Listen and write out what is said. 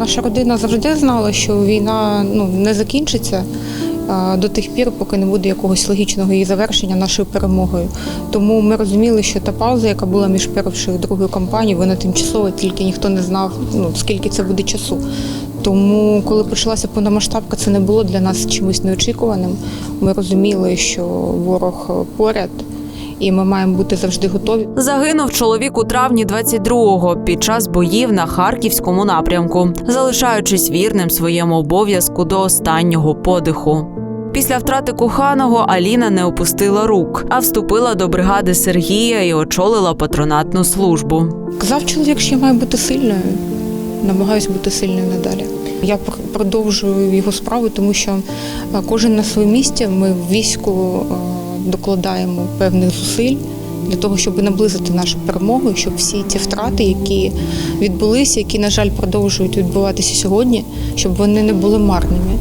Наша родина завжди знала, що війна ну, не закінчиться до тих пір, поки не буде якогось логічного її завершення нашою перемогою. Тому ми розуміли, що та пауза, яка була між першою і другою кампанією, вона тимчасова, тільки ніхто не знав, ну, скільки це буде часу. Тому, коли почалася повномасштабка, це не було для нас чимось неочікуваним. Ми розуміли, що ворог поряд, і ми маємо бути завжди готові. Загинув чоловік у травні 22-го під час боїв на харківському напрямку, залишаючись вірним своєму обов'язку до останнього подиху. Після втрати коханого Аліна не опустила рук, а вступила до бригади Сергія і очолила патронатну службу. Казав чоловік, що я маю бути сильною. Намагаюся бути сильною надалі. Я пр- продовжую його справу, тому що е, кожен на своєму місці ми в війську е, докладаємо певних зусиль для того, щоб наблизити нашу перемогу, щоб всі ті втрати, які відбулися, які, на жаль, продовжують відбуватися сьогодні, щоб вони не були марними.